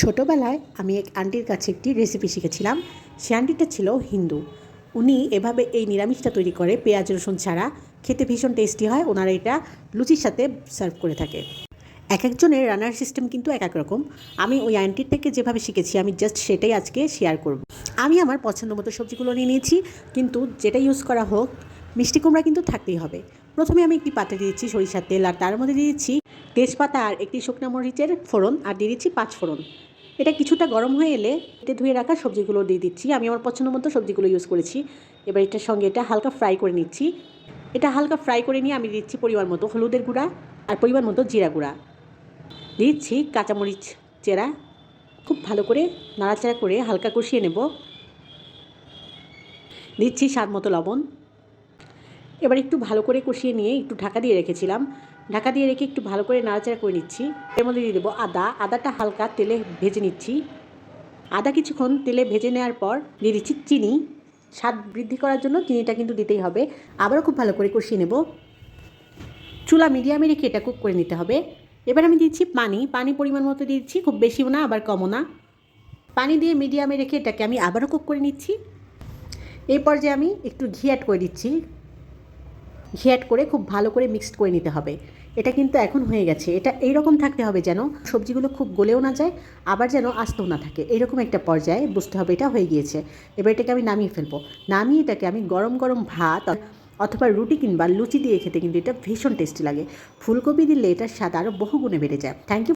ছোটোবেলায় আমি এক আন্টির কাছে একটি রেসিপি শিখেছিলাম। সে আন্টিটা ছিল হিন্দু। উনি এভাবে এই নিরামিষটা তৈরি করে, পেঁয়াজ, রসুন ছাড়া। খেতে ভীষণ টেস্টি হয়, ওনারা এটা লুচির সাথে সার্ভ করে থাকে। এক একজনের রান্নার সিস্টেম কিন্তু এক এক রকম। আমি ওই আন্টির থেকে যেভাবে শিখেছি, আমি জাস্ট সেটাই আজকে শেয়ার করব। আমি আমার পছন্দ মতো সবজিগুলো নিয়ে নিয়েছি, কিন্তু যেটা ইউজ করা হোক, মিষ্টি কুমড়া কিন্তু থাকতেই হবে। প্রথমে আমি একটি পাত্রে দিয়েছি সরিষার তেল, আর তার মধ্যে দিয়ে দিচ্ছি তেজপাতা আর একটি শুকনো মরিচের ফোড়ন, আর দিয়ে দিচ্ছি পাঁচ ফোড়ন। এটা কিছুটা গরম হয়ে এলে এতে ধুয়ে রাখা সবজিগুলো দিয়ে দিচ্ছি। আমি আমার পছন্দ মতো সবজিগুলো ইউজ করেছি। এবার এটার সঙ্গে এটা হালকা ফ্রাই করে নিচ্ছি। এটা হালকা ফ্রাই করে নিয়ে আমি দিচ্ছি পরিমাণ মতো হলুদের গুঁড়া আর পরিমাণ মতো জিরা গুঁড়া। দিচ্ছি কাঁচামরিচ চেরা। খুব ভালো করে নাড়াচাড়া করে হালকা কষিয়ে নেব। দিচ্ছি স্বাদ মতো লবণ। এবার একটু ভালো করে কষিয়ে নিয়ে একটু ঢাকা দিয়ে রেখেছিলাম। ঢাকা দিয়ে রেখে একটু ভালো করে নাড়াচাড়া করে নিচ্ছি। এর মধ্যে দিয়ে দেবো আদা। আদাটা হালকা তেলে ভেজে নিচ্ছি। আদা কিছুক্ষণ তেলে ভেজে নেওয়ার পর দিয়ে দিচ্ছি চিনি। স্বাদ বৃদ্ধি করার জন্য চিনিটা কিন্তু দিতেই হবে। আবারও খুব ভালো করে কষিয়ে নেব। চুলা মিডিয়ামে রেখে এটা কুক করে নিতে হবে। এবার আমি দিচ্ছি পানি। পানি পরিমাণ মতো দিচ্ছি। খুব বেশিও না, আবার কমও না। পানি দিয়ে মিডিয়ামে রেখে এটাকে আমি আবারও কুক করে নিচ্ছি। এই পর্যায়ে আমি একটু ঘি অ্যাড করে দিচ্ছি। অ্যাড করে খুব ভালো করে মিক্সড করে নিতে হবে। এটা কিন্তু এখন হয়ে গেছে। এটা এইরকম থাকতে হবে যেন সবজিগুলো খুব গলেও না যায়, আবার যেন আস্তও না থাকে। এইরকম একটা পর্যায়ে বুঝতে হবে এটা হয়ে গিয়েছে। এবার এটাকে আমি নামিয়ে ফেলব। নামিয়ে এটাকে আমি গরম গরম ভাত অথবা রুটি কিংবা লুচি দিয়ে খেতে কিন্তু এটা ভীষণ টেস্টি লাগে। ফুলকপি দিলে এটার স্বাদ আরও বহুগুণে বেড়ে যায়। Thank you